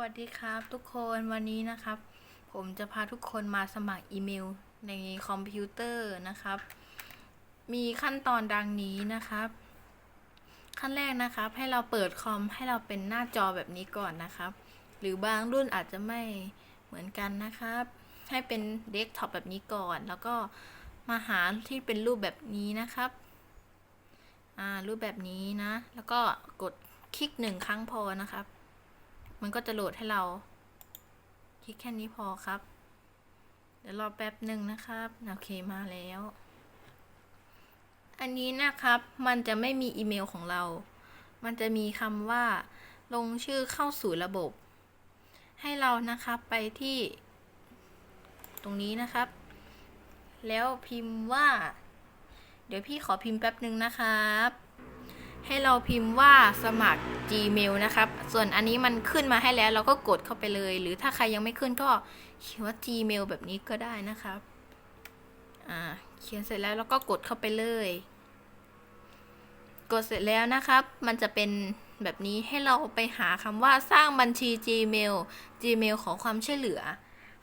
วัสดีครับ ทุกคนวันนี้นะครับ ผมจะพาทุกคนมาสมัครอีเมล ในคอมพิวเตอร์นะครับ มีขั้นตอนดังนี้นะครับ ขั้นแรกนะครับ ให้เราเปิดคอมให้เราเป็นหน้าจอแบบนี้ก่อนนะครับ หรือบางรุ่นอาจจะไม่เหมือนกันนะครับ ให้เป็นเดสก์ท็อปแบบนี้ก่อน แล้วก็มาหาที่เป็นรูปแบบนี้นะครับรูปแบบนี้นะ แล้วก็กดคลิกหนึ่งครั้งพอนะครับ มันก็จะโหลดให้เรา คลิกแค่นี้พอครับ เดี๋ยวรอแป๊บหนึ่งนะครับ โอเคมาแล้ว อันนี้นะครับ มันจะไม่มีอีเมลของเรา มันจะมีคำว่า ลงชื่อเข้าสู่ระบบ ให้เรานะครับไปที่ ตรงนี้นะครับ แล้วพิมพ์ว่า เดี๋ยวพี่ขอพิมพ์แป๊บหนึ่งนะครับ ให้เราพิมพ์ว่าสมัคร Gmail นะครับ ส่วนอันนี้มันขึ้นมาให้แล้วเราก็กดเข้าไปเลย หรือถ้าใครยังไม่ขึ้นก็เขียนว่า Gmail แบบนี้ก็ได้นะครับ อ่า เขียนเสร็จแล้วเราก็กดเข้าไปเลย กดเสร็จแล้วนะครับ มันจะเป็นแบบนี้ให้เราไปหาคำว่าสร้างบัญชี Gmail Gmail ขอความช่วยเหลือ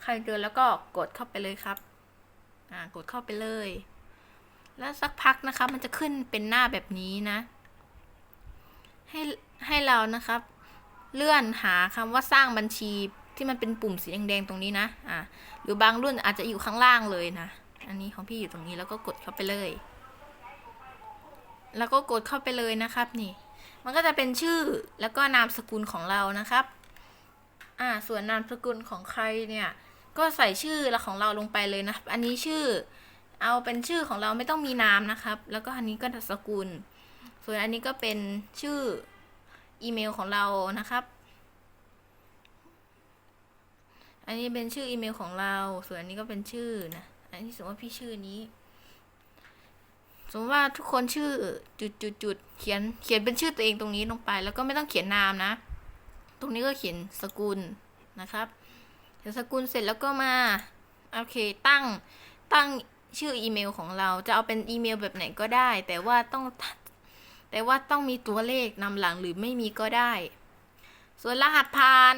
ใครเจอแล้วก็กดเข้าไปเลยครับ อ่า กดเข้าไปเลย แล้วสักพักนะคะ มันจะขึ้นเป็นหน้าแบบนี้นะ ให้ให้เรานะครับ เลื่อนหาคำว่าสร้างบัญชีที่มันเป็นปุ่มสีแดงๆตรงนี้นะอ่าหรือบางรุ่นอาจจะอยู่ข้างล่างเลยนะ อันนี้ของพี่อยู่ตรงนี้แล้วก็กดเข้าไปเลย แล้วก็กดเข้าไปเลยนะครับนี่ มันก็จะเป็นชื่อแล้วก็นามสกุลของเรานะครับอ่าส่วนนามสกุลของใครเนี่ย ก็ใส่ชื่อและของเราลงไปเลยนะอันนี้ชื่อ เอาเป็นชื่อของเราไม่ต้องมีนามนะครับ แล้วก็อันนี้ก็สกุล ส่วนอันนี้ก็เป็นชื่ออีเมลของเรานะครับ อันนี้เป็นชื่ออีเมลของเรา ส่วนอันนี้ก็เป็นชื่อนะ อันนี้สมมติว่าพี่ชื่อนี้ สมมติว่าทุกคนชื่อจุดจุดจุดเขียนเขียนเป็นชื่อตัวเองตรงนี้ลงไป แล้วก็ไม่ต้องเขียนนามนะ ตรงนี้ก็เขียนสกุลนะครับ เขียนสกุลเสร็จแล้วก็มาโอเคตั้งตั้งชื่ออีเมลของเราจะเอาเป็นอีเมลแบบไหนก็ได้ แต่ว่าต้อง แต่ว่าต้องมีตัวเลขนำหลังหรือไม่มีก็ได้ ส่วนรหัสผ่าน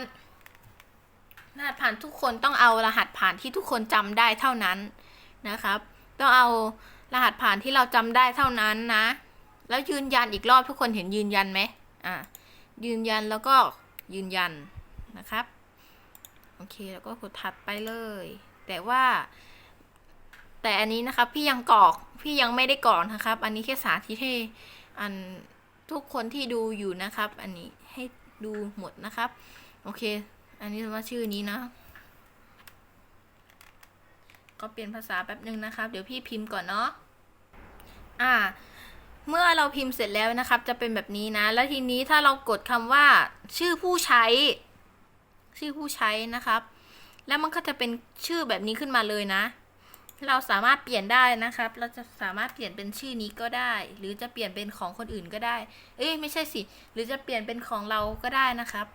รหัสผ่านทุกคนต้องเอารหัสผ่านที่ทุกคนจำได้เท่านั้นนะครับ ต้องเอารหัสผ่านที่เราจำได้เท่านั้นนะ แล้วยืนยันอีกรอบทุกคนเห็นยืนยันไหมอ่ายืนยันแล้วก็ยืนยันนะครับ โอเคแล้วก็กดถัดไปเลย แต่ว่า แต่อันนี้นะครับพี่ยังกรอกพี่ยังไม่ได้กรอกนะครับ อันนี้แค่สาธิตให้ อันทุกคนที่ดูอยู่นะครับ อันนี้ให้ดูหมดนะครับ โอเค อันนี้ว่าชื่อนี้นะ ก็เปลี่ยนภาษาแป๊บนึงนะครับ เดี๋ยวพี่พิมพ์ก่อนเนาะอ่า เมื่อเราพิมพ์เสร็จแล้วนะครับ จะเป็นแบบนี้นะ แล้วทีนี้ถ้าเรากดคำว่า ชื่อผู้ใช้ ชื่อผู้ใช้นะครับ แล้วมันก็จะเป็นชื่อแบบนี้ขึ้นมาเลยนะ เราสามารถเปลี่ยนได้นะครับ เราจะสามารถเปลี่ยนเป็นชื่อนี้ก็ได้ หรือจะเปลี่ยนเป็นของคนอื่นก็ได้ เอ้ยไม่ใช่สิ หรือจะเปลี่ยนเป็นของเราก็ได้นะครับ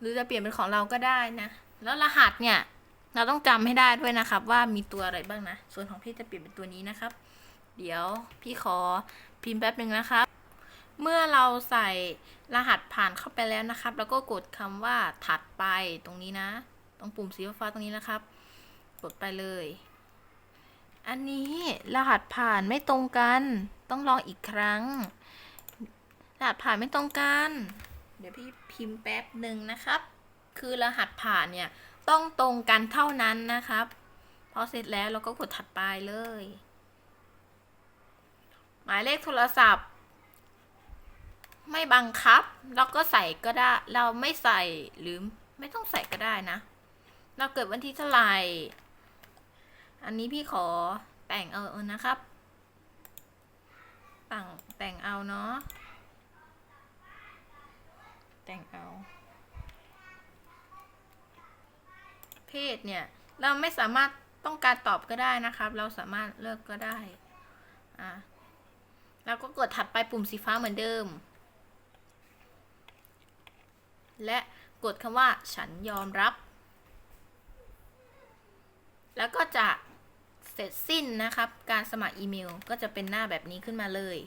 หรือจะเปลี่ยนเป็นของเราก็ได้นะ แล้วรหัสเนี่ย เราต้องจำให้ได้ด้วยนะครับ ว่ามีตัวอะไรบ้างนะ ส่วนของพี่จะเปลี่ยนเป็นตัวนี้นะครับ เดี๋ยวพี่ขอพิมพ์แป๊บหนึ่งนะครับ เมื่อเราใส่รหัสผ่านเข้าไปแล้วนะครับ แล้วก็กดคำว่าถัดไปตรงนี้นะ ตรงปุ่มสีฟ้าตรงนี้นะครับ ดไปเลย อันนี้รหัสผ่านไม่ตรงกัน ต้องลองอีกครั้ง รหัสผ่านไม่ตรงกัน เดี๋ยวพี่พิมพ์แป๊บหนึ่งนะครับ คือรหัสผ่านเนี่ยต้องตรงกันเท่านั้นนะครับ พอเสร็จแล้วเราก็กดถัดไปเลย หมายเลขโทรศัพท์ ไม่บังคับ เราก็ใส่ก็ได้ เราไม่ใส่หรือไม่ต้องใส่ก็ได้นะ เราเกิดวันที่เท่าไหร่ อันนี้พี่ขอแต่งเอานะครับแต่งแต่งเอาเนาะ แต่งเอา เพศเนี่ย เราไม่สามารถต้องการตอบก็ได้นะครับ เราสามารถเลือกก็ได้ อะแล้วก็กดถัดไปปุ่มสีฟ้าเหมือนเดิม และกดคำว่าฉันยอมรับ แล้วก็จะ เสร็จสิ้นนะครับ การสมัครอีเมลก็จะเป็นหน้าแบบนี้ขึ้นมาเลย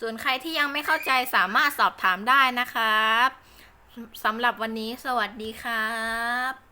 ส่วนใครที่ยังไม่เข้าใจสามารถสอบถามได้นะครับสำหรับวันนี้สวัสดีครับ